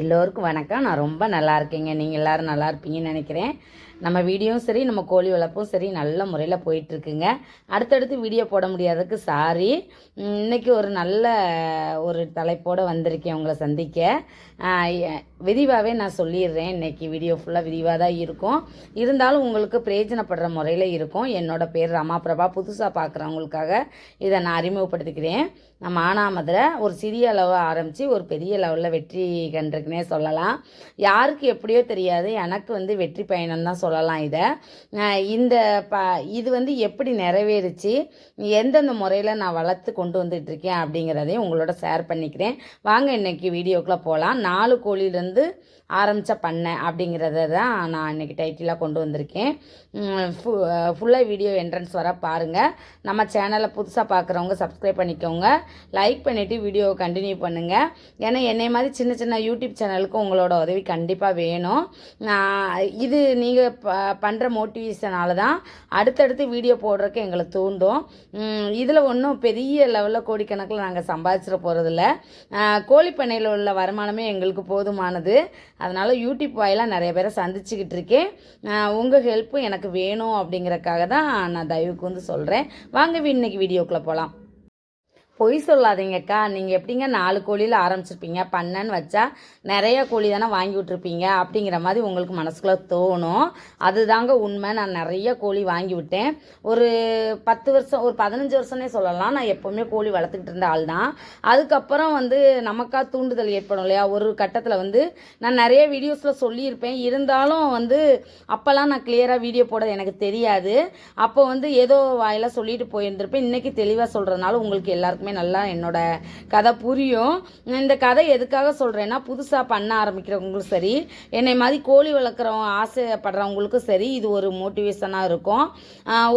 எல்லோருக்கும் வணக்கம். நான் ரொம்ப நல்லா இருக்கேங்க. நீங்கள் எல்லாரும் நல்லா இருப்பீங்கன்னு நினைக்கிறேன். நம்ம வீடியோவும் சரி நம்ம கோழி வளர்ப்பும் சரி நல்ல முறையில் போயிட்டுருக்குங்க. அடுத்தடுத்து வீடியோ போட முடியாததுக்கு சாரி. இன்றைக்கி ஒரு நல்ல ஒரு தலைப்போடு வந்திருக்கேன் உங்களை சந்திக்க. விரிவாகவே நான் சொல்லிடுறேன். இன்னைக்கு வீடியோ ஃபுல்லாக விரிவாக தான் இருக்கும். இருந்தாலும் உங்களுக்கு பிரயோஜனப்படுற முறையில் இருக்கும். என்னோடய பேர் ரமாபிரபா. புதுசாக பார்க்குறவங்களுக்காக இதை நான் அறிமுகப்படுத்திக்கிறேன். நம்ம மானாமதுரை ஒரு சிறிய அளவு ஆரம்பித்து ஒரு பெரிய லெவலில் வெற்றி கண்டிருக்குனே சொல்லலாம். யாருக்கு எப்படியோ தெரியாது. எனக்கு வந்து வெற்றி பயணம் தான் சொல்லலாம் இதை. இந்த ப இது வந்து எப்படி நிறைவேறுச்சு? எந்தெந்த முறையில் நான் வளர்த்து கொண்டு வந்துட்டு இருக்கேன் அப்படிங்கிறதையும் உங்களோட ஷேர் பண்ணிக்கிறேன். வாங்க இன்னைக்கு வீடியோக்குள்ளே போகலாம் நாலு கோழிலேருந்து ஆரம்பித்த பண்ணேன் அப்படிங்கிறத தான் நான் இன்றைக்கி டைட்டிலாக கொண்டு வந்திருக்கேன். ஃபுல்லாக வீடியோ என்ட்ரன்ஸ் வர பாருங்கள் நம்ம சேனலை புதுசாக பார்க்குறவங்க சப்ஸ்கிரைப் பண்ணிக்கோங்க. லைக் பண்ணிவிட்டு வீடியோவை கண்டினியூ பண்ணுங்கள் ஏன்னா என்னை மாதிரி சின்ன சின்ன யூடியூப் சேனலுக்கு உங்களோட உதவி கண்டிப்பாக வேணும். இது நீங்கள் ப பண்ணுற மோட்டிவேஷனால தான் அடுத்தடுத்து வீடியோ போடுறதுக்கு எங்களை தூண்டும். இதில் ஒன்றும் பெரிய லெவலில் கோடிக்கணக்கில் நாங்கள் சம்பாதிச்சிட போகிறதில்ல கோழிப்பண்ணையில் உள்ள வருமானமே எங்களுக்கு போதுமானது. அதனால் யூடியூப் வாயிலாக நிறைய பேரை சந்திச்சுக்கிட்டு இருக்கேன். உங்கள் ஹெல்ப்பும் எனக்கு வேணும் அப்படிங்கிறக்காக தான் நான் தயவுக்கு வந்து சொல்கிறேன் வாங்க இன்னைக்கு வீடியோக்குள்ளே போகலாம் பொய் சொல்லாதீங்கக்கா. நீங்கள் எப்படிங்க நாலு கோழியில் ஆரம்பிச்சிருப்பீங்க? பண்ணன்னு வச்சா நிறைய கோழி தானே வாங்கி விட்ருப்பீங்க அப்படிங்கிற மாதிரி உங்களுக்கு மனசுக்குள்ளே தோணும். அதுதாங்க உண்மை. நான் நிறைய கோழி வாங்கி விட்டேன். ஒரு பத்து வருஷம் ஒரு பதினஞ்சு வருஷம்னே சொல்லலாம். நான் எப்போவுமே கோழி வளர்த்துக்கிட்டு இருந்த ஆள் தான். அதுக்கப்புறம் வந்து நமக்கா தூண்டுதல் ஏற்படும் இல்லையா? ஒரு கட்டத்தில் வந்து நான் நிறைய வீடியோஸில் சொல்லியிருப்பேன். இருந்தாலும் வந்து அப்போல்லாம் நான் கிளியராக வீடியோ போட எனக்கு தெரியாது. அப்போ வந்து ஏதோ வாயில சொல்லிட்டு போயிருந்திருப்பேன். இன்றைக்கி தெளிவாக சொல்கிறதுனால உங்களுக்கு எல்லாருக்கும் நல்லா என்னோட கதை புரியும். இந்த கதை எதுக்காக சொல்கிறேன்னா புதுசாக பண்ண ஆரம்பிக்கிறவங்களும் சரி என்னை மாதிரி கோழி வளர்க்குறவங்க ஆசைப்படுறவங்களுக்கும் சரி இது ஒரு மோட்டிவேஷனாக இருக்கும்.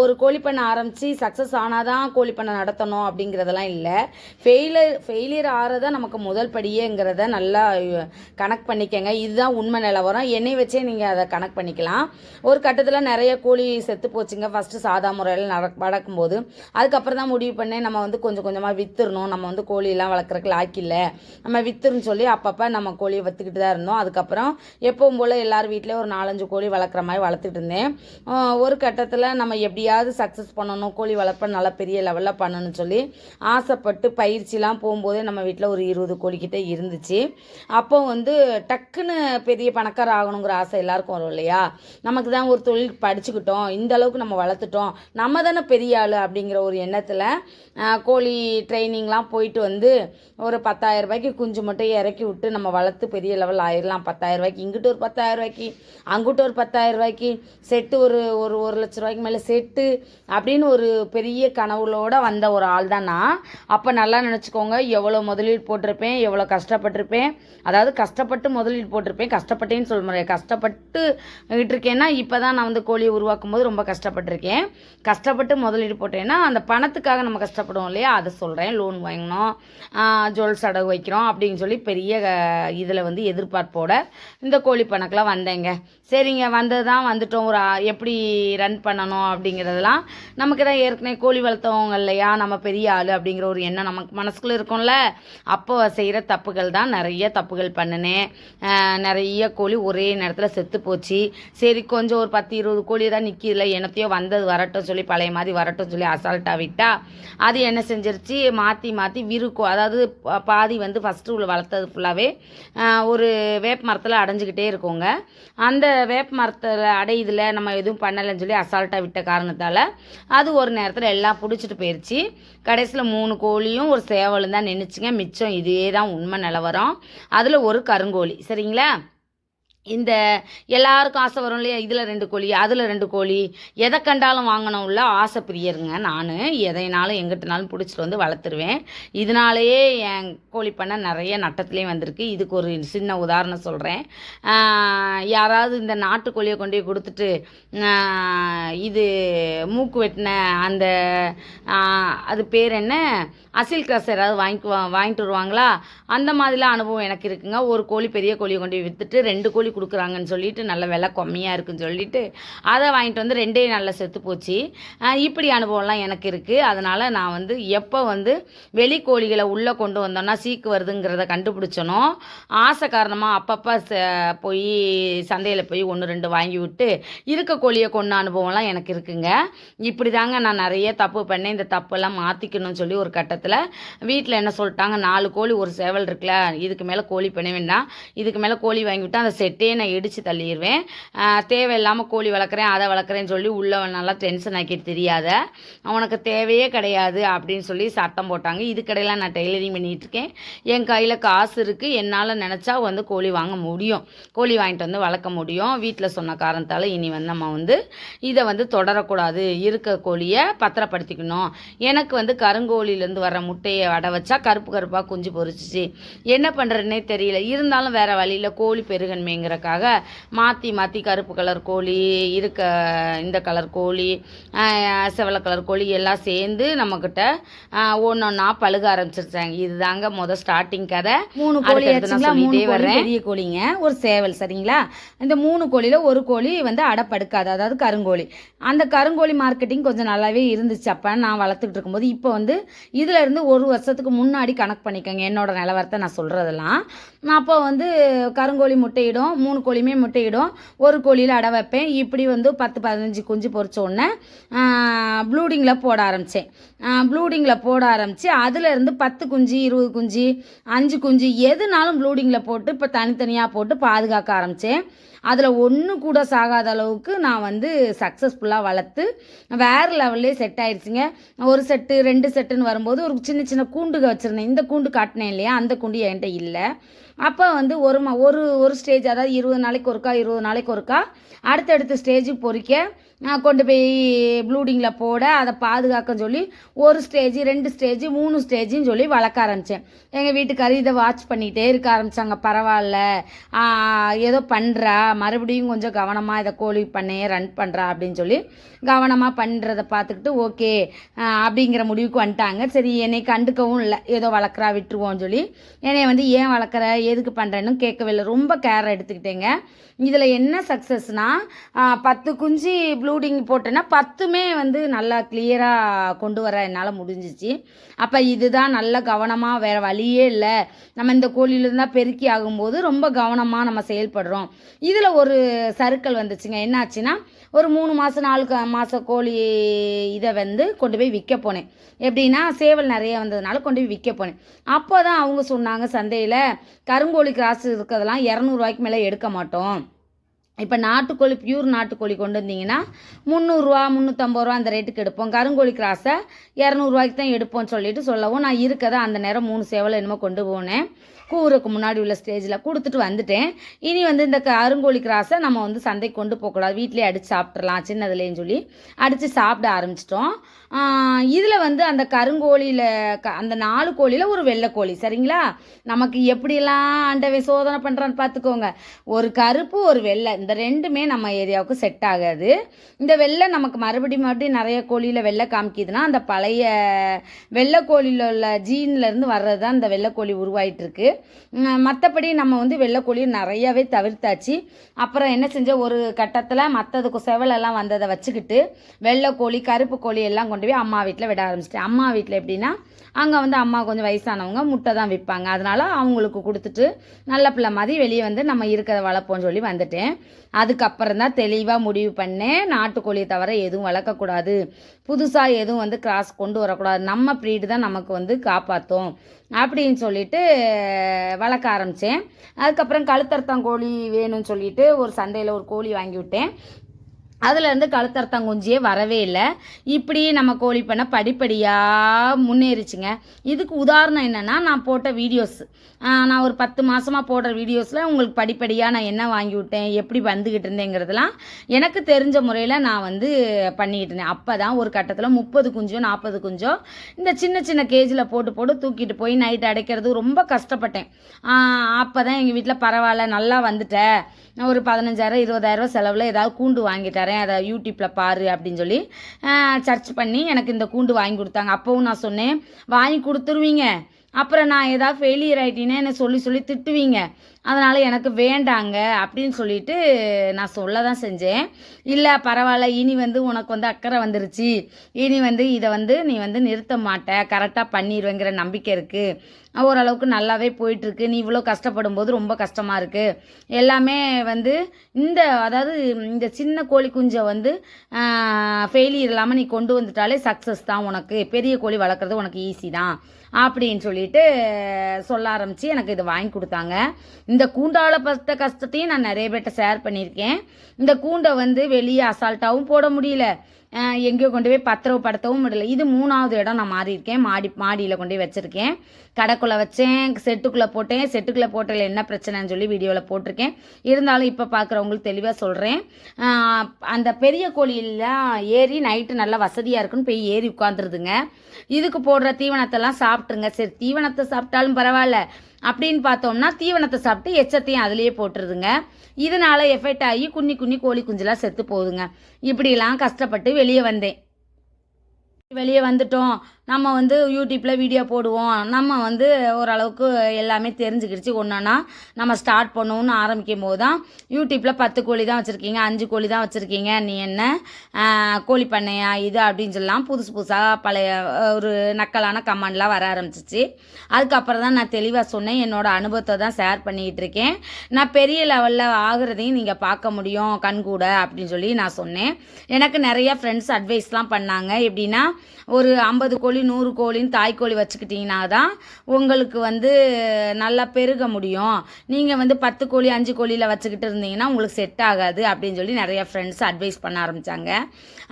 ஒரு கோழி பண்ணை ஆரம்பித்து சக்ஸஸ் ஆனால் தான் கோழி பண்ண நடத்தணும் அப்படிங்கிறதெல்லாம் இல்லை. ஃபெயிலியர் ஃபெயிலியர் ஆகிறதா நமக்கு முதல் படியேங்கிறத நல்லா கனெக்ட் பண்ணிக்கங்க. இதுதான் உண்மை நிலவரம். என்னை வச்சே நீங்கள் அதை கனெக்ட் பண்ணிக்கலாம். ஒரு கட்டத்தில் நிறைய கோழி செத்து போச்சுங்க. ஃபஸ்ட்டு சாதா முறையில் நட நடக்கும்போது அதுக்கப்புறம் தான் முடிவு பண்ணேன். நம்ம வந்து கொஞ்சம் கொஞ்சமாக விற்றுறணும் நம்ம வந்து கோழியெல்லாம் வளர்க்குறக்கு லாக்கில்ல நம்ம வித்துருன்னு சொல்லி அப்பப்போ நம்ம கோழியை வத்துக்கிட்டு தான் இருந்தோம். அதுக்கப்புறம் எப்பவும் போல் எல்லார் வீட்லேயும் ஒரு நாலஞ்சு கோழி வளர்க்குற மாதிரி வளர்த்துட்டு இருந்தேன். ஒரு கட்டத்தில் நம்ம எப்படியாவது சக்ஸஸ் பண்ணணும். கோழி வளர்ப்பை நல்லா பெரிய லெவலில் பண்ணணும்னு சொல்லி ஆசைப்பட்டு பயிற்சிலாம் போகும்போதே நம்ம வீட்டில் ஒரு இருபது கோழிக்கிட்ட இருந்துச்சு. அப்போ வந்து டக்குன்னு பெரிய பணக்கார ஆகணுங்கிற ஆசை எல்லாருக்கும் வரும் இல்லையா? நமக்கு தான் ஒரு தொழில் படிச்சுக்கிட்டோம். இந்த அளவுக்கு நம்ம வளர்த்துட்டோம். நம்ம தானே பெரிய ஆள் அப்படிங்கிற ஒரு எண்ணத்தில் கோழி ட்ரைனிங்லாம் போயிட்டு வந்து ஒரு பத்தாயிரம் ரூபாய்க்கு குஞ்சு மட்டும் இறக்கி விட்டு நம்ம வளர்த்து பெரிய லெவல் ஆயிடலாம் பத்தாயிரம் ரூபாய்க்கு இங்கிட்டு ஒரு பத்தாயிரம் ரூபாய்க்கு அங்கிட்டு ஒரு பத்தாயிரம் ரூபாய்க்கு செட்டு ஒரு ஒரு ஒரு லட்ச ரூபாய்க்கு மேலே செட்டு அப்படின்னு ஒரு பெரிய கனவுகளோட வந்த ஒரு ஆள் தான் நான். அப்போ நல்லா நினச்சிக்கோங்க எவ்வளோ முதலீடு போட்டிருப்பேன் எவ்வளோ கஷ்டப்பட்டிருப்பேன். அதாவது கஷ்டப்பட்டு முதலீடு போட்டிருப்பேன் கஷ்டப்பட்டேன்னு சொல்ல முடியாது. கஷ்டப்பட்டு இருக்கேன்னா இப்போ தான் நான் வந்து கோழியை உருவாக்கும் போது ரொம்ப கஷ்டப்பட்டிருக்கேன். கஷ்டப்பட்டு முதலீடு போட்டேன்னா அந்த பணத்துக்காக நம்ம கஷ்டப்படுவோம் இல்லையா? அதை சொல்கிறேன் லோன் வாங்கினோம். ஜுவல்ஸ் அடகு வைக்கிறோம் அப்படின்னு சொல்லி பெரிய இதில் வந்து எதிர்பார்ப்போட இந்த கோழி பண்ணக்கெலாம் வந்தேங்க. சரிங்க வந்தது தான் வந்துட்டோம். ஒரு எப்படி ரன் பண்ணணும் அப்படிங்கிறதெல்லாம் நமக்கு தான் ஏற்கனவே கோழி வளர்த்தவங்க இல்லையா? நம்ம பெரிய ஆள் அப்படிங்கிற ஒரு எண்ணம் நமக்கு மனசுக்குள்ளே இருக்கும்ல. அப்போ செய்கிற தப்புகள் தான் நிறைய தப்புகள் பண்ணினேன். நிறைய கோழி ஒரே நேரத்தில் செத்து போச்சு. சரி கொஞ்சம் ஒரு பத்து இருபது கோழி தான் நிற்கிதுல என்னத்தையோ வந்தது வரட்டும் சொல்லி பழைய மாதிரி வரட்டும் சொல்லி அசால்ட்டாக விட்டா அது என்ன செஞ்சிருச்சு? மாற்றி மாற்றி விருக்கும். அதாவது பா- பாதி வந்து ஃபஸ்ட்டு உள்ள வளர்த்தது ஃபுல்லாகவே ஒரு வேப்ப மரத்தில் அடைஞ்சிக்கிட்டே இருக்கோங்க. அந்த வேப்ப மரத்தில் அடையுதில் நம்ம எதுவும் பண்ணலைன்னு சொல்லி அசால்ட்டாக விட்ட காரணத்தால் அது ஒரு நேரத்தில் எல்லாம் பிடிச்சிட்டு போயிடுச்சு கடைசியில் மூணு கோழியும் ஒரு சேவலும் தான் நின்றுச்சுங்க மிச்சம் இதே தான் உண்மை நிலவரம். அதில் ஒரு கருங்கோழி. சரிங்களா? இந்த எல்லாருக்கும் ஆசை வரும் இல்லையா? இதில் ரெண்டு கோழி அதில் ரெண்டு கோழி. எதை கண்டாலும் வாங்கணும்ல? ஆசை பிரியருங்க. நான் எதைனாலும் எங்கிட்டனாலும் பிடிச்சிட்டு வந்து வளர்த்துருவேன். இதனாலேயே என் கோழி பண்ணை நிறைய நட்டத்துலேயும் வந்திருக்கு. இதுக்கு ஒரு சின்ன உதாரணம் சொல்கிறேன் யாராவது இந்த நாட்டுக்கோழியை கொண்டு போய் கொடுத்துட்டு இது மூக்கு வெட்டின அந்த அது பேர் என்ன? அசில் கிராஸ் யாராவது வாங்கி வாங்கிட்டு வருவாங்களா? அந்த மாதிரிலாம் அனுபவம் எனக்கு இருக்குங்க. ஒரு கோழி பெரிய கோழியை கொண்டு போய் விற்றுட்டு ரெண்டு கோழி கொடுக்குறாங்கன்னு சொல்லிட்டு நல்ல விலை கம்மியாக இருக்குன்னு சொல்லிட்டு அதை வாங்கிட்டு வந்து ரெண்டே நாளில் செத்து போச்சு. இப்படி அனுபவம்லாம் எனக்கு இருக்குது அதனால் நான் வந்து எப்போ வந்து வெளி கோழிகளை உள்ளே கொண்டு வந்தோன்னா சீக்கு வருதுங்கிறத கண்டுபிடிச்சனோ ஆசை காரணமாக அப்பப்போ ச போய் சந்தையில் போய் ஒன்று ரெண்டு வாங்கி விட்டு இருக்க கோழியை கொண்ட அனுபவம்லாம் எனக்கு இருக்குங்க. இப்படி தாங்க நான் நிறைய தப்பு பண்ணேன். இந்த தப்பெல்லாம் மாற்றிக்கணும்னு சொல்லி ஒரு கட்டத்தில் வீட்டில் என்ன சொல்லிட்டாங்க நாலு கோழி ஒரு சேவல் இருக்குல்ல இதுக்கு மேலே கோழி பண்ண வேண்டாம் இதுக்கு மேலே கோழி வாங்கி விட்டா அந்த செட்டே நான் இடித்து தள்ளிடுவேன் தேவையில்லாமல் கோழி வளர்க்குறேன் அதை வளர்க்குறேன்னு சொல்லி உள்ள நல்லா டென்ஷன் ஆக்கிட்டு தெரியாத அவனுக்கு தேவையே கிடையாது அப்படின்னு சொல்லி சட்டம் போட்டாங்க. இதுக்கடையில் நான் டெய்லரிங் பண்ணிகிட்ருக்கேன் என் கையில் காசு இருக்குது என்னால் நினச்சா வந்து கோழி வாங்க முடியும். கோழி வாங்கிட்டு வந்து வளர்க்க முடியும். வீட்டில் சொன்ன காரணத்தால் இனி வந்து நம்ம வந்து இதை வந்து தொடரக்கூடாது. இருக்க கோழியை பத்திரப்படுத்திக்கணும். எனக்கு வந்து கருங்கோழிலேருந்து வர முட்டையை அடை வச்சா கருப்பு கருப்பாக குஞ்சு பொறிச்சிச்சு என்ன பண்ணுறதுனே தெரியல. இருந்தாலும் வேறு வழியில் கோழி பெருகன்மைங்கிற பெருகன்மைங்கிறக்காக மாற்றி மாற்றி கருப்பு கலர் கோழி இருக்க இந்த கலர் கோழி செவலை கலர் கோழி எல்லாம் சேர்ந்து நம்மக்கிட்ட ஒன்று ஒன்றா பழுக ஆரம்பிச்சிருச்சாங்க. இதுதாங்க முத ஸ்டார்டிங் கதை. மூணு கோழி சொல்லிட்டே வர்றேன். பெரிய கோழிங்க. ஒரு சேவல் சரிங்களா? இந்த மூணு கோழியில ஒரு கோழி வந்து அடப்படுக்காது அதாவது கருங்கோழி. அந்த கருங்கோழி மார்க்கெட்டிங் கொஞ்சம் நல்லாவே இருந்துச்சு. அப்போ நான் வளர்த்துக்கிட்டு இருக்கும்போது இப்போ வந்து இதுல இருந்து ஒரு வருஷத்துக்கு முன்னாடி கணக்கு பண்ணிக்கோங்க. என்னோட நிலவரத்தை நான் சொல்றதெல்லாம். நான் அப்போ வந்து கருங்கோழி முட்டையிடும் மூணு கோழியுமே முட்டையிடும். ஒரு கோழியில் அடை வைப்பேன். இப்படி வந்து பத்து பதினஞ்சு குஞ்சு பொறிச்ச உடனே ப்ளூடிங்கில் போட ஆரம்பித்தேன் ப்ளூடிங்கில் போட ஆரம்பித்து அதுலேருந்து பத்து குஞ்சு இருபது குஞ்சு அஞ்சு குஞ்சு எதுனாலும் ப்ளூடிங்கில் போட்டு இப்போ தனித்தனியாக போட்டு பாதுகாக்க ஆரம்பித்தேன் அதில் ஒன்று கூட சாகாத அளவுக்கு நான் வந்து சக்ஸஸ்ஃபுல்லாக வளர்த்து வேறு லெவல்லே செட் ஆயிடுச்சுங்க ஒரு செட்டு ரெண்டு செட்டுன்னு வரும்போது ஒரு சின்ன சின்ன கூண்டுக வச்சுருந்தேன். இந்த கூண்டு காட்டினேன் இல்லையா? அந்த கூண்டு என்கிட்ட இல்லை. அப்போ வந்து ஒரு ஒரு ஒரு ஸ்டேஜ் அதாவது இருபது நாளைக்கு ஒருக்கா இருபது நாளைக்கு ஒருக்கா அடுத்தடுத்த ஸ்டேஜுக்கு பொறிக்க கொண்டு போய் ப்ளூடிங்கில் போட அதை பாதுகாக்க சொல்லி ஒரு ஸ்டேஜ் ரெண்டு ஸ்டேஜ் மூணு ஸ்டேஜின்னு சொல்லி வளர்க்க ஆரம்பித்தேன் எங்கள் வீட்டுக்கார் இதை வாட்ச் பண்ணிகிட்டே இருக்க ஆரம்பித்தாங்க பரவாயில்ல. ஏதோ பண்ணுறா மறுபடியும் கொஞ்சம் கவனமாக இதை கோழி பண்ணையே ரன் பண்ணுறா அப்படின்னு சொல்லி கவனமாக பண்ணுறத பார்த்துக்கிட்டு ஓகே அப்படிங்கிற முடிவுக்கு வந்துட்டாங்க. சரி என்னை கண்டுக்கவும் இல்லை. ஏதோ வளர்க்குறா விட்டுருவோம்னு சொல்லி என்னை வந்து ஏன் வளர்க்குற எதுக்கு பண்ணுறேன்னு கேட்கவே இல்லை. ரொம்ப கேர் எடுத்துக்கிட்டேங்க. இதில் என்ன சக்ஸஸ்னால் பத்து குஞ்சு ப்ளூடிங் போட்டேன்னா பத்துமே வந்து நல்லா கிளியராக கொண்டு வர என்னால் முடிஞ்சிச்சு. அப்போ இதுதான் நல்ல கவனமாக வேறு வழியே இல்லை. நம்ம இந்த கோழியிலிருந்தால் பெருக்கி ஆகும்போது ரொம்ப கவனமாக நம்ம செயல்படுறோம். இதில் ஒரு சறுக்கல் வந்துச்சுங்க. என்னாச்சுன்னா ஒரு மூணு மாதம் நாலு க- மாத கோழி இதை வந்து கொண்டு போய் விற்க போனேன். எப்படின்னா சேவல் நிறைய வந்ததுனால கொண்டு போய் விற்க போனேன். அப்போ தான் அவங்க சொன்னாங்க சந்தையில் கருங்கோழி கிராஸ் இருக்கிறதெல்லாம் இரநூறுவாய்க்கு மேலே எடுக்க மாட்டோம். இப்போ நாட்டுக்கோழி பியூர் நாட்டுக்கோழி கொண்டு வந்தீங்கன்னா முந்நூறுரூவா முந்நூற்றம்பது ரூபா அந்த ரேட்டுக்கு எடுப்போம். கருங்கோழி கிராஸை இரநூறுவாய்க்கு தான் எடுப்போம்னு சொல்லிட்டு சொல்லவும் நான் இருக்கதை அந்த நேரம் மூணு சேவலை என்னமோ கொண்டு போனேன். கூறுக்கு முன்னாடி உள்ள ஸ்டேஜில் கொடுத்துட்டு வந்துட்டேன். இனி வந்து இந்த கருங்கோழி கிராஸை நம்ம வந்து சந்தைக்கு கொண்டு போகக்கூடாது. வீட்டிலே அடித்து சாப்பிட்றலாம் சின்னதுலேன்னு சொல்லி. அடித்து சாப்பிட ஆரம்பிச்சிட்டோம். இதில் வந்து அந்த கருங்கோழியில் க அந்த நாலு கோழியில் ஒரு வெள்ளைக்கோழி சரிங்களா? நமக்கு எப்படியெல்லாம் ஆண்டவை சோதனை பண்ணுறான்னு பார்த்துக்கோங்க ஒரு கருப்பு ஒரு வெள்ளை இந்த ரெண்டுமே நம்ம ஏரியாவுக்கு செட் ஆகாது. இந்த வெள்ளை நமக்கு மறுபடியும் மறுபடியும் நிறைய கோழியில் வெள்ளை காமிக்கிதுன்னா அந்த பழைய வெள்ளைக்கோழியில் உள்ள ஜீன்லேருந்து வர்றது தான் இந்த வெள்ளைக்கோழி உருவாயிட்டு இருக்கு மற்றபடி நம்ம வந்து வெள்ளைக்கோழி நிறையாவே தவிர்த்தாச்சு. அப்புறம் என்ன செஞ்ச? ஒரு கட்டத்தில் மற்றதுக்கு செவலெல்லாம் வந்ததை வச்சுக்கிட்டு வெள்ளைக்கோழி கருப்பு கோழி எல்லாம் கொண்டு போய் அம்மா வீட்டில் விட ஆரம்பிச்சிட்டேன். அம்மா வீட்டில் எப்படின்னா அங்கே வந்து அம்மா கொஞ்சம் வயசானவங்க முட்டை தான் விற்பாங்க. அதனால அவங்களுக்கு கொடுத்துட்டு நல்ல பிள்ளை மாதிரி வெளியே வந்து நம்ம இருக்கிறத வளர்ப்போம்னு சொல்லி வந்துட்டேன். அதுக்கப்புறம் தான் தெளிவாக முடிவு பண்ணேன். நாட்டுக்கோழியை தவிர எதுவும் வளர்க்கக்கூடாது. புதுசாக எதுவும் வந்து கிராஸ் கொண்டு வரக்கூடாது. நம்ம ப்ரீடு தான் நமக்கு வந்து காப்பாற்றும் அப்படின்னு சொல்லிட்டு வளர்க்க ஆரம்பித்தேன் அதுக்கப்புறம் கழுத்தர்த்தங்கோழி வேணும்னு சொல்லிட்டு ஒரு சந்தையில் ஒரு கோழி வாங்கி விட்டேன். அதுலேருந்து கழுத்தர்த்தங்குஞ்சியே வரவே இல்லை. இப்படி நம்ம கோழி பண்ண படிப்படியாக முன்னேறிச்சுங்க. இதுக்கு உதாரணம் என்னென்னா நான் போட்ட வீடியோஸ். நான் ஒரு பத்து மாதமாக போடுற வீடியோஸில் உங்களுக்கு படிப்படியாக நான் என்ன வாங்கி விட்டேன் எப்படி வந்துக்கிட்டு இருந்தேங்கிறதுலாம் எனக்கு தெரிஞ்ச முறையில் நான் வந்து பண்ணிக்கிட்டு இருந்தேன். அப்போ தான் ஒரு கட்டத்தில் முப்பது குஞ்சோ நாற்பது குஞ்சோ இந்த சின்ன சின்ன கேஜில் போட்டு போட்டு தூக்கிட்டு போய் நைட் அடைக்கிறது ரொம்ப கஷ்டப்பட்டேன். அப்போ தான் எங்கள் வீட்டில் பரவாயில்ல நல்லா வந்துட்டேன் நான் ஒரு பதினஞ்சாயிரம் இருபதாயிரரூவா செலவில் ஏதாவது கூண்டு வாங்கி தரேன். அதை யூடியூப்பில் பாரு அப்படின்னு சொல்லி சர்ச் பண்ணி எனக்கு இந்த கூண்டு வாங்கி கொடுத்தாங்க. அப்போவும் நான் சொன்னேன் வாங்கி கொடுத்துருவீங்க. அப்புறம் நான் ஏதாவது ஃபெயிலியர் ஆகிட்டேன்னு என்ன சொல்லி சொல்லி திட்டுவீங்க. அதனால் எனக்கு வேண்டாங்க அப்படின்னு சொல்லிட்டு நான் சொல்ல தான் செஞ்சேன். இல்லை பரவாயில்ல இனி வந்து உனக்கு வந்து அக்கறை வந்துருச்சு. இனி வந்து இதை வந்து நீ வந்து நிறுத்த மாட்ட. கரெக்டாக பண்ணிடுவேங்கிற நம்பிக்கை இருக்குது ஓரளவுக்கு நல்லாவே போயிட்டுருக்கு. நீ இவ்வளோ கஷ்டப்படும் போது ரொம்ப கஷ்டமாக இருக்குது எல்லாமே வந்து இந்த அதாவது இந்த சின்ன கோழி குஞ்சை வந்து ஃபெயிலியர் இல்லாமல் நீ கொண்டு வந்துட்டாலே சக்ஸஸ் தான் உனக்கு. பெரிய கோழி வளர்க்குறது உனக்கு ஈஸி தான். அப்படின்னு சொல்லிட்டு சொல்ல ஆரம்பித்து எனக்கு இதை வாங்கி கொடுத்தாங்க. இந்த கூண்டாவில் பட்ட கஷ்டத்தையும் நான் நிறைய பேர்கிட்ட ஷேர் பண்ணியிருக்கேன். இந்த கூண்டை வந்து வெளியே அசால்ட்டாகவும் போட முடியல. எங்கேயோ கொண்டு போய் பத்திரப்படுத்தவும் முடியல. இது மூணாவது இடம் நான் மாறியிருக்கேன். மாடி மாடியில் கொண்டு போய் வச்சுருக்கேன். கடைக்குள்ளே வச்சேன். செட்டுக்குள்ளே போட்டேன். செட்டுக்குள்ளே போட்டதில் என்ன பிரச்சனைன்னு சொல்லி வீடியோவில் போட்டிருக்கேன். இருந்தாலும் இப்போ பார்க்குறவங்களுக்கு தெளிவாக சொல்கிறேன் அந்த பெரிய கோழியெல்லாம் ஏறி நைட்டு நல்லா வசதியாக இருக்குன்னு போய் ஏறி உட்காந்துருதுங்க இதுக்கு போடுற தீவனத்தெல்லாம் சாப்பிட்ருங்க சரி தீவனத்தை சாப்பிட்டாலும் பரவாயில்ல. அப்படின்னு பார்த்தோம்னா தீவனத்தை சாப்பிட்டு எச்சத்தையும் அதிலேயே போட்டுருதுங்க. இதனால எஃபெக்ட் ஆகி குன்னி குன்னி கோழி குஞ்சுலாம் செத்து போகுதுங்க. இப்படிலாம் கஷ்டப்பட்டு வெளியே வந்தேன். வெளியே வந்துட்டோம். நம்ம வந்து யூடியூப்பில் வீடியோ போடுவோம். நம்ம வந்து ஓரளவுக்கு எல்லாமே தெரிஞ்சுக்கிடுச்சு. ஒன்றா நம்ம ஸ்டார்ட் பண்ணுவோம்னு ஆரம்பிக்கும் போது தான் யூடியூப்பில் பத்து கோழி தான் வச்சுருக்கீங்க. அஞ்சு கோழி தான் வச்சுருக்கீங்க. நீ என்ன? கோழி பண்ணையா? இது அப்படின்னு சொல்லலாம் புதுசு புதுசாக பழைய ஒரு நக்கலான கமெண்ட்லாம் வர ஆரம்பிச்சிச்சு. அதுக்கப்புறம் தான் நான் தெளிவாக சொன்னேன். என்னோடய அனுபவத்தை தான் ஷேர் பண்ணிக்கிட்டு இருக்கேன். நான் பெரிய லெவலில் ஆகுறதையும் நீங்கள் பார்க்க முடியும். கண்கூட அப்படின்னு சொல்லி நான் சொன்னேன். எனக்கு நிறைய ஃப்ரெண்ட்ஸ் அட்வைஸ்லாம் பண்ணாங்க. எப்படின்னா ஒரு ஐம்பது கோழி நூறு கோழின்னு தாய்க்கோழி வச்சுக்கிட்டிங்கன்னா தான் உங்களுக்கு வந்து நல்லா பெருக முடியும். நீங்கள் வந்து பத்து கோழி அஞ்சு கோழியில் வச்சுக்கிட்டு இருந்தீங்கன்னா உங்களுக்கு செட் ஆகாது அப்படின்னு சொல்லி நிறைய ஃப்ரெண்ட்ஸ் அட்வைஸ் பண்ண ஆரம்பித்தாங்க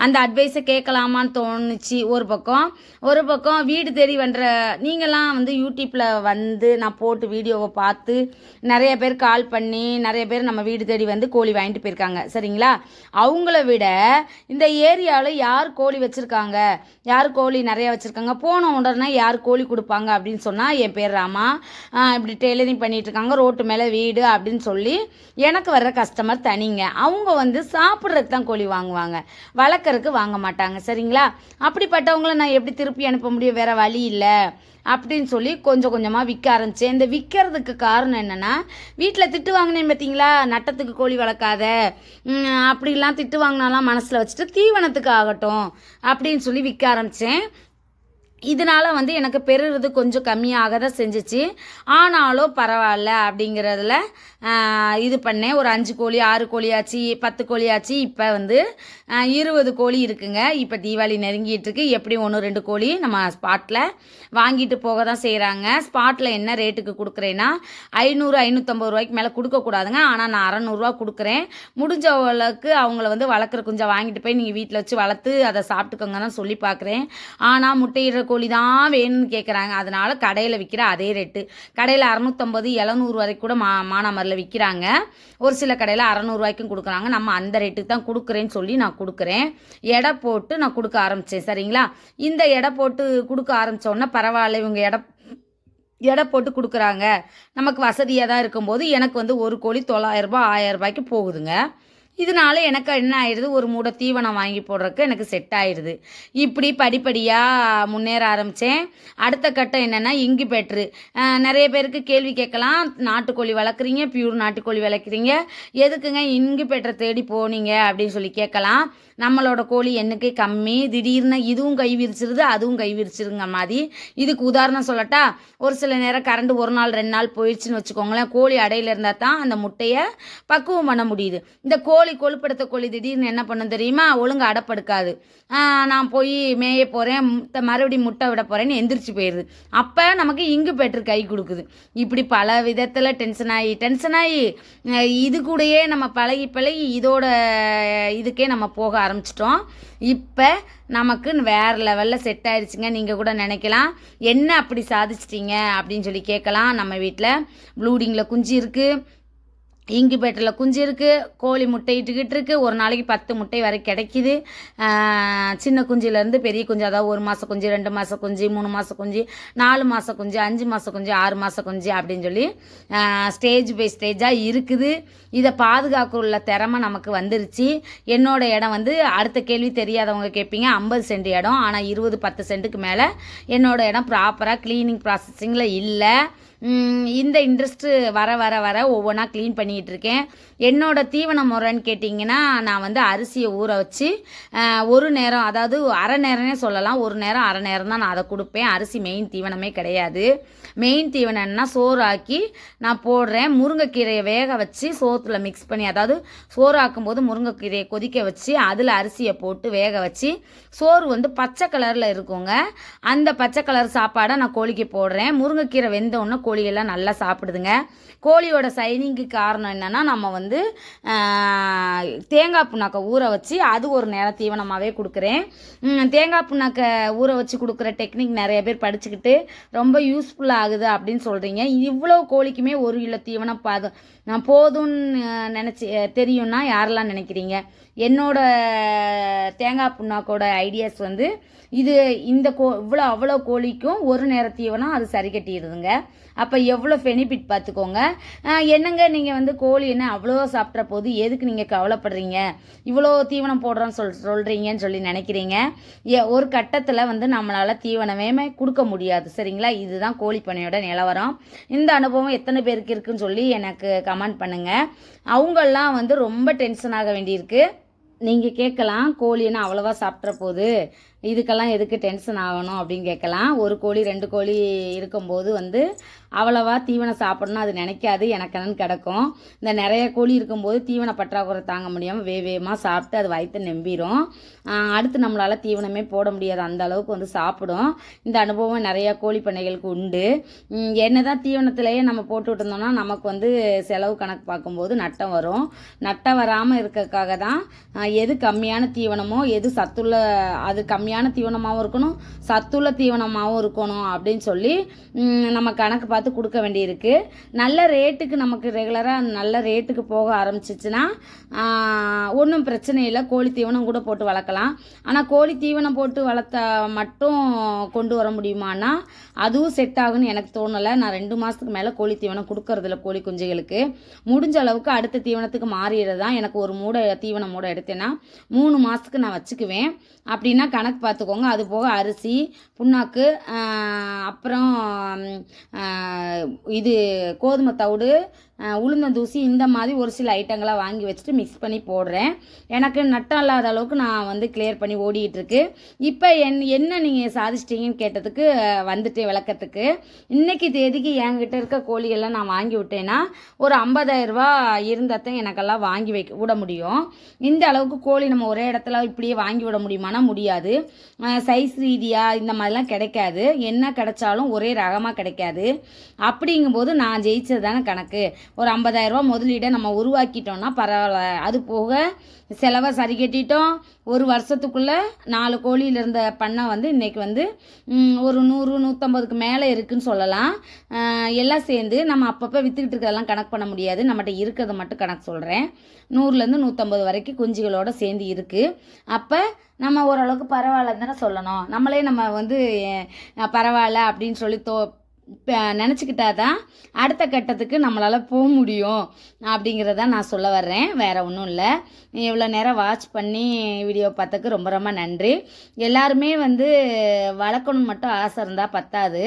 அந்த அட்வைஸை கேட்கலாமான்னு தோணுச்சு. ஒரு பக்கம் ஒரு பக்கம் வீடு தேடி வந்த நீங்களாம் வந்து யூடியூப்பில் வந்து நான் போட்டு வீடியோவை பார்த்து நிறைய பேர் கால் பண்ணி நிறைய பேர் நம்ம வீடு தேடி வந்து கோழி வாங்கிட்டு போயிருக்காங்க. சரிங்களா? அவங்கள விட இந்த ஏரியாவில் யார் கோழி வச்சுருக்காங்க? யார் கோழி நிறையா வச்சுருக்காங்க. போன உடனே யார் கோழி கொடுப்பாங்க அப்படின்னு சொன்னால் என் பேர் ராமா. இப்படி டெய்லரிங் பண்ணிகிட்ருக்காங்க இருக்காங்க. ரோட்டு மேலே வீடு அப்படின்னு சொல்லி எனக்கு வர்ற கஸ்டமர் தனிங்க. அவங்க வந்து சாப்பிட்றதுக்கு தான் கோழி வாங்குவாங்க. வளர்க்குறதுக்கு வாங்க மாட்டாங்க. சரிங்களா? அப்படிப்பட்டவங்கள நான் எப்படி திருப்பி அனுப்ப முடியும்? வேறு வழி இல்லை. அப்படின்னு சொல்லி கொஞ்சம் கொஞ்சமாக விற்க ஆரம்பித்தேன் இந்த விற்கிறதுக்கு காரணம் என்னென்னா வீட்டில் திட்டு வாங்கினேன் பார்த்தீங்களா நட்டத்துக்கு கோழி வளர்க்காத. அப்படிலாம் திட்டு வாங்கினாலாம் மனசில் வச்சுட்டு தீவனத்துக்கு ஆகட்டும் அப்படின்னு சொல்லி விற்க ஆரம்பித்தேன் இதனால வந்து எனக்கு பெறுறது கொஞ்சம் கம்மியாக தான் செஞ்சிச்சு. ஆனாலும் பரவாயில்ல அப்படிங்கிறதுல இது பண்ணேன். ஒரு அஞ்சு கோழி ஆறு கோழியாச்சு பத்து கோழியாச்சு. இப்போ வந்து இருபது கோழி இருக்குங்க. இப்போ தீபாவளி நெருங்கிட்டு இருக்கு. எப்படி ஒன்று ரெண்டு கோழி நம்ம ஸ்பாட்டில் வாங்கிட்டு போக தான் செய்கிறாங்க ஸ்பாட்டில் என்ன ரேட்டுக்கு கொடுக்குறேன்னா ஐநூறு ஐநூற்றம்பது ரூபாய்க்கு மேலே கொடுக்கக்கூடாதுங்க ஆனால் நான் அறநூறுவா கொடுக்குறேன். முடிஞ்ச அளவுக்கு அவங்கள வந்து வளர்க்குற கொஞ்சம் வாங்கிட்டு போய் நீங்கள் வீட்டில் வச்சு வளர்த்து அதை சாப்பிட்டுக்கோங்க தான் சொல்லி பார்க்குறேன் ஆனால் முட்டையிடுற கோழி தான் வேணும்னு கேட்குறாங்க அதனால் கடையில் விற்கிற அதே ரேட்டு கடையில் அறநூற்றம்பது எழுநூறு வரைக்கும் கூட மா மானாமரில் விற்கிறாங்க ஒரு சில கடையில் அறநூறுவாய்க்கும் கொடுக்குறாங்க. நம்ம அந்த ரேட்டுக்கு தான் கொடுக்குறேன்னு சொல்லி நான் கொடுக்குறேன். எடை போட்டு நான் கொடுக்க ஆரம்பித்தேன் சரிங்களா? இந்த எடை போட்டு கொடுக்க ஆரம்பித்தோன்னே பரவாயில்ல இவங்க எடை எடை போட்டு கொடுக்குறாங்க. நமக்கு வசதியாக தான் இருக்கும்போது எனக்கு வந்து ஒரு கோழி தொள்ளாயிரரூபா ஆயிரம் ரூபாய்க்கு போகுதுங்க. இதனால எனக்கு என்ன ஆயிடுது ஒரு மூடை தீவனம் வாங்கி போடுறதுக்கு எனக்கு செட் ஆயிடுது இப்படி படிப்படியாக முன்னேற ஆரம்பித்தேன் அடுத்த கட்டம் என்னென்னா இங்குபெட்ரு நிறைய பேருக்கு கேள்வி கேட்கலாம். நாட்டுக்கோழி வளர்க்குறீங்க பியூர் நாட்டுக்கோழி வளர்க்குறீங்க. எதுக்குங்க இங்குபெட்ரை தேடி போனீங்க அப்படின்னு சொல்லி கேட்கலாம். நம்மளோட கோழி எண்ணிக்கை கம்மி. திடீர்னு இதுவும் கை விரிச்சிருது அதுவும் கை விரிச்சிருங்க மாதிரி. இதுக்கு உதாரணம் சொல்லட்டா ஒரு சில நேரம் கரண்ட் ஒரு நாள் ரெண்டு நாள் போயிடுச்சுன்னு வச்சுக்கோங்களேன். கோழி அடையில இருந்தால் தான் அந்த முட்டையை பக்குவம் பண்ண முடியுது. இந்த கோழி கொழுப்படுத்த கோழி திடீர்னு என்ன பண்ணும் தெரியுமா? ஒழுங்காக அடப்படுக்காது. நான் போய் மேய போகிறேன் மறுபடியும் முட்டை விட போகிறேன்னு எந்திரிச்சு போயிடுது அப்போ நமக்கு இங்கு பெற்று கை கொடுக்குது. இப்படி பல விதத்தில் டென்ஷன் ஆகி டென்ஷன் ஆகி இது கூடயே நம்ம பழகி பழகி இதோட இதுக்கே நம்ம போக ஆரம்பிச்சிட்டோம். இப்போ நமக்கு வேறு லெவலில் செட் ஆயிடுச்சுங்க. நீங்கள் கூட நினைக்கலாம். என்ன அப்படி சாதிச்சிட்டிங்க அப்படின்னு சொல்லி கேட்கலாம் நம்ம வீட்டில் ப்ளூடிங்கில் குஞ்சு இருக்குது இன்குபேட்டரில் குஞ்சு இருக்குது கோழி முட்டையிட்டுக்கிட்டு இருக்குது ஒரு நாளைக்கு பத்து முட்டை வரை கிடைக்கிது. சின்ன குஞ்சிலேருந்து பெரிய குஞ்சு அதாவது ஒரு மாத குஞ்சு ரெண்டு மாத குஞ்சு மூணு மாத குஞ்சு நாலு மாத குஞ்சு அஞ்சு மாத குஞ்சு ஆறு மாத குஞ்சு அப்படின்னு சொல்லி ஸ்டேஜ் பை ஸ்டேஜாக இருக்குது. இதை பாதுகாக்க உள்ள திறமை நமக்கு வந்துருச்சு. என்னோடய இடம் வந்து அடுத்த கேள்வி தெரியாதவங்க கேட்பீங்க ஐம்பது சென்ட் இடம் ஆனால் இருபது பத்து சென்ட்டுக்கு மேலே என்னோடய இடம் ப்ராப்பராக க்ளீனிங் ப்ராசஸிங்கில் இல்லை. இந்த இன்ட்ரெஸ்ட்டு வர வர வர ஒவ்வொன்றா க்ளீன் பண்ணிக்கிட்டு இருக்கேன் என்னோட தீவன முறைன்னு கேட்டிங்கன்னா நான் வந்து அரிசியை ஊற வச்சு ஒரு நேரம் அதாவது அரை நேரம்னே சொல்லலாம். ஒரு நேரம் அரை நேரம் தான் நான் அதை கொடுப்பேன். அரிசி மெயின் தீவனமே கிடையாது. மெயின் தீவனம்னா சோறு ஆக்கி நான் போடுறேன். முருங்கைக்கீரையை வேக வச்சு சோத்தில் மிக்ஸ் பண்ணி அதாவது சோறு ஆக்கும்போது முருங்கைக்கீரையை கொதிக்க வச்சு அதில் அரிசியை போட்டு வேக வச்சு சோறு வந்து பச்சை கலரில் இருக்குங்க. அந்த பச்சை கலர் சாப்பாடை நான் கோழிக்கு போடுறேன். முருங்கைக்கீரை வெந்த உடனே கோழியெல்லாம் நல்லா சாப்பிடுதுங்க. கோழியோட சைனிங்க்கு காரணம் என்னென்னா நம்ம வந்து தேங்காய் புண்ணாக்கை ஊற வச்சு அது ஒரு நேரம் தீவனமாகவே கொடுக்குறேன். தேங்காய் புண்ணாக்கை ஊற வச்சு கொடுக்குற டெக்னிக் நிறைய பேர் படிச்சுக்கிட்டு ரொம்ப யூஸ்ஃபுல்லாக ஆகுது அப்படின்னு சொல்கிறீங்க இவ்வளோ கோழிக்குமே ஒரு கிலோ தீவனம் பாது நான் போதும்னு நினச்சி தெரியும்னா யாரெல்லாம் நினைக்கிறீங்க? என்னோட தேங்காய் புண்ணாக்கோட ஐடியாஸ் வந்து இது இந்த கோ இவ்வளோ அவ்வளோ கோழிக்கும் ஒரு நேர தீவனம் அது சரி கட்டிடுதுங்க. அப்போ எவ்வளோ பெனிஃபிட் பார்த்துக்கோங்க. என்னங்க நீங்கள் வந்து கோழி என்ன அவ்வளோ சாப்பிட்ற போது எதுக்கு நீங்கள் கவலைப்படுறீங்க? இவ்வளோ தீவனம் போடுறோன்னு சொல் சொல்கிறீங்கன்னு சொல்லி நினைக்கிறீங்க. ஏ- ஒரு கட்டத்தில் வந்து நம்மளால் தீவனமே கொடுக்க முடியாது. சரிங்களா? இதுதான் கோழி பண்ணையோட நிலவரம். இந்த அனுபவம் எத்தனை பேருக்கு இருக்குன்னு சொல்லி எனக்கு கமெண்ட் பண்ணுங்கள் அவங்கெல்லாம் வந்து ரொம்ப டென்ஷன் ஆக வேண்டியிருக்கு. நீங்கள் கேட்கலாம் கோழி என்ன அவ்வளோவா சாப்பிட்ற போது. இதுக்கெல்லாம் எதுக்கு டென்ஷன் ஆகணும் அப்படின்னு கேட்கலாம். ஒரு கோழி ரெண்டு கோழி இருக்கும்போது வந்து அவ்வளவா தீவனம் சாப்பிடணும் அது நினைக்காது. எனக்கு கிடக்கும். இந்த நிறைய கோழி இருக்கும்போது தீவன பற்றாக்குறை தாங்க முடியாமல் வே வேகமாக சாப்பிட்டு அது வயிற்று நம்பிடும் அடுத்து நம்மளால் தீவனமே போட முடியாது. அந்த அளவுக்கு வந்து சாப்பிடும். இந்த அனுபவம் நிறையா கோழி பண்ணைகளுக்கு உண்டு. என்ன தான் தீவனத்திலேயே நம்ம போட்டுட்டு இருந்தோம்னா நமக்கு வந்து செலவு கணக்கு பார்க்கும்போது நட்டம் வரும். நட்டம் வராமல் இருக்கறதுக்காக தான் எது கம்மியான தீவனமோ எது சத்துள்ள அது கம்மியான தீவனமாகவும் இருக்கணும் சத்துள்ள தீவனமாகவும் இருக்கணும் அப்படின்னு சொல்லி நம்ம கணக்கு பார்த்து கொடுக்க வேண்டியிருக்கு. நல்ல ரேட்டுக்கு நமக்கு ரெகுலராக நல்ல ரேட்டுக்கு போக ஆரம்பிச்சிச்சுன்னா ஒன்றும் பிரச்சனை இல்லை. கோழி தீவனம் கூட போட்டு வளர்க்கலாம். ஆனால் கோழி தீவனம் போட்டு வளர்த்தா மட்டும் கொண்டு வர முடியுமானா அதுவும் செட் ஆகும்னு எனக்கு தோணலை. நான் ரெண்டு மாதத்துக்கு மேலே கோழி தீவனம் கொடுக்கறதில்ல கோழி குஞ்சுகளுக்கு. முடிஞ்ச அளவுக்கு அடுத்த தீவனத்துக்கு மாறிடுறது தான் எனக்கு ஒரு மூடை தீவனம் மூடை எடுத்தேன்னா மூணு மாதத்துக்கு நான் வச்சுக்குவேன். அப்படின்னா கணக்கு பார்த்துக்கோங்க. அது போக அரிசி புண்ணாக்கு அப்புறம் இது கோதுமை தவிடு உளுந்தந்தூசி இந்த மாதிரி ஒரு சில ஐட்டங்களாக வாங்கி வச்சுட்டு மிக்ஸ் பண்ணி போடுறேன். எனக்கு நட்டம் இல்லாத அளவுக்கு நான் வந்து கிளியர் பண்ணி ஓடிட்டு இப்போ என் என்ன நீங்கள் சாதிச்சிட்டிங்கன்னு கேட்டதுக்கு ஆஹ், வந்துட்டேன் விளக்கத்துக்கு. இன்றைக்கி தேதிக்கு என்கிட்ட இருக்க கோழிகள்லாம் நான் வாங்கி விட்டேன்னா ஒரு ஐம்பதாயிரரூபா இருந்தால் தான் எனக்கெல்லாம் வாங்கி வைக்க விட முடியும். இந்த அளவுக்கு கோழி நம்ம ஒரே இடத்துல இப்படியே வாங்கி விட முடியுமானா முடியாது. சைஸ் ரீதியாக இந்த மாதிரிலாம் கிடைக்காது. என்ன கிடைச்சாலும் ஒரே ரகமாக கிடைக்காது. அப்படிங்கும்போது நான் ஜெயிச்சது தானே கணக்கு. ஒரு ஐம்பதாயிரரூபா முதலீடை நம்ம உருவாக்கிட்டோம்னா பரவாயில்ல. அது போக செலவை சரி கட்டிட்டோம். ஒரு வருஷத்துக்குள்ளே நாலு கோழியில் இருந்த பண்ணை வந்து இன்றைக்கி வந்து ஒரு நூறு நூற்றம்பதுக்கு மேலே இருக்குன்னு சொல்லலாம். எல்லாம் சேர்ந்து நம்ம அப்பப்போ விற்றுக்கிட்டு இருக்கிறதெல்லாம் கணக்கு பண்ண முடியாது. நம்மகிட்ட இருக்கிறத மட்டும் கணக்கு சொல்கிறேன் நூறுலேருந்து நூற்றம்பது வரைக்கும் குஞ்சுகளோட சேர்ந்து இருக்குது அப்போ நம்ம ஓரளவுக்கு பரவாயில்லன்னு தானே சொல்லணும். நம்மளே நம்ம வந்து பரவாயில்ல அப்படின்னு சொல்லி தோ நினச்சிக்கிட்டா தான் அடுத்த கட்டத்துக்கு நம்மளால் போக முடியும். அப்படிங்கிறத நான் சொல்ல வர்றேன். வேறு ஒன்றும் இல்லை. இவ்வளோ நேரம் வாட்ச் பண்ணி வீடியோ பார்த்ததுக்கு ரொம்ப ரொம்ப நன்றி. எல்லாருமே வந்து வளர்க்கணும்னு மட்டும் ஆசை இருந்தால் பத்தாது.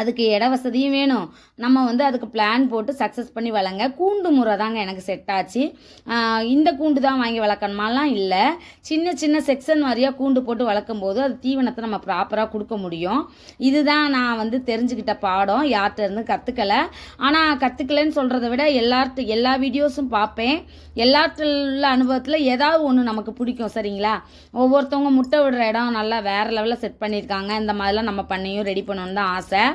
அதுக்கு இட வசதியும் வேணும். நம்ம வந்து அதுக்கு பிளான் போட்டு சக்ஸஸ் பண்ணி வளங்க. கூண்டு முறை தாங்க எனக்கு செட் ஆச்சு. இந்த கூண்டு தான் வாங்கி வளர்க்கணுமாலாம் இல்லை. சின்ன சின்ன செக்ஷன் மாதிரியாக கூண்டு போட்டு வளர்க்கும் போது அது தீவனத்தை நம்ம ப்ராப்பராக கொடுக்க முடியும். இதுதான் நான் வந்து தெரிஞ்சுக்கிட்ட பாடம். யார்கிட்ட இருந்து கற்றுக்கலை ஆனால் கற்றுக்கலைன்னு சொல்கிறத விட எல்லார்ட்டு எல்லா வீடியோஸும் பார்ப்பேன். எல்லார்ட்டில் உள்ள அனுபவத்தில் ஏதாவது ஒன்று நமக்கு பிடிக்கும் சரிங்களா? ஒவ்வொருத்தவங்க முட்டை விடுற இடம் நல்லா வேறு லெவலில் செட் பண்ணியிருக்காங்க. இந்த மாதிரிலாம் நம்ம பண்ணியும் ரெடி பண்ணணுன்னு தான் ஆசை.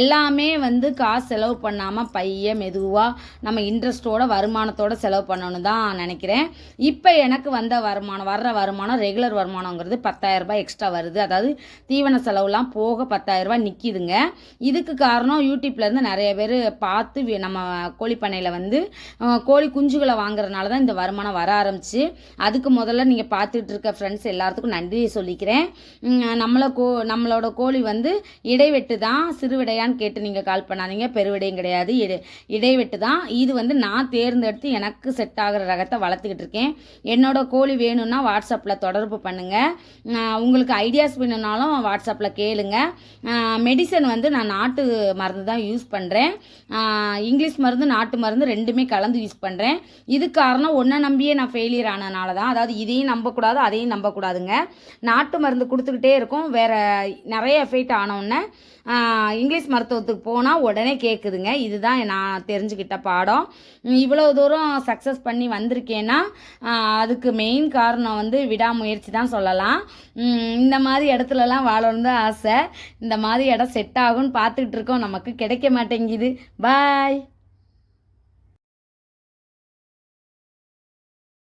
எல்லாமே வந்து காசு செலவு பண்ணாமல் பைய மெதுவாக நம்ம இன்ட்ரெஸ்ட்டோட வருமானத்தோட செலவு பண்ணணும் தான் நினைக்கிறேன். இப்போ எனக்கு வந்த வருமானம் வர்ற வருமானம் ரெகுலர் வருமானங்கிறது பத்தாயிரம் ரூபாய் எக்ஸ்ட்ரா வருது. அதாவது தீவன செலவுலாம் போக பத்தாயிரரூபா நிற்கிதுங்க இதுக்கு காரணம் யூடியூப்லேருந்து நிறைய பேர் பார்த்து நம்ம கோழி பண்ணையில் வந்து கோழி குஞ்சுகளை வாங்குறதுனால தான் இந்த வருமானம் வர ஆரம்பிச்சு. அதுக்கு முதல்ல நீங்கள் பார்த்துட்டு இருக்க ஃப்ரெண்ட்ஸ் எல்லாத்துக்கும் நன்றி சொல்லிக்கிறேன். நம்மளை கோ நம்மளோட கோழி வந்து இடைவெட்டு தான் சிறுவிடை சிறுவிடையான்னு கேட்டு நீங்கள் கால் பண்ணாதீங்க. பெருவிடையும் கிடையாது. இடை இடைவெட்டு தான். இது வந்து நான் தேர்ந்தெடுத்து எனக்கு செட் ஆகிற ரகத்தை வளர்த்துக்கிட்டு இருக்கேன். என்னோட கோழி வேணும்னா வாட்ஸ்அப்பில் தொடர்பு பண்ணுங்கள் உங்களுக்கு ஐடியாஸ் வேணும்னாலும் வாட்ஸ்அப்பில் கேளுங்க. மெடிசன் வந்து நான் நாட்டு மருந்து தான் யூஸ் பண்ணுறேன் இங்கிலீஷ் மருந்து நாட்டு மருந்து ரெண்டுமே கலந்து யூஸ் பண்ணுறேன் இது காரணம் ஒன்றை நம்பியே நான் ஃபெயிலியர் ஆனதுனால தான். அதாவது இதையும் நம்பக்கூடாது அதையும் நம்பக்கூடாதுங்க. நாட்டு மருந்து கொடுத்துக்கிட்டே இருக்கும். வேறு நிறைய எஃபெக்ட் ஆனவுடனே இங்கிலீஷ் மருத்துவத்துக்கு போனால் உடனே கேட்குதுங்க இதுதான் நான் தெரிஞ்சுக்கிட்ட பாடம். இவ்வளோ தூரம் சக்ஸஸ் பண்ணி வந்திருக்கேன்னா அதுக்கு மெயின் காரணம் வந்து விடாமுயற்சி தான் சொல்லலாம். இந்த மாதிரி இடத்துலலாம் வாழணும் தான் ஆசை. இந்த மாதிரி இடம் செட் ஆகும்னு பார்த்துக்கிட்டு இருக்கோம். நமக்கு கிடைக்க மாட்டேங்குது. பாய்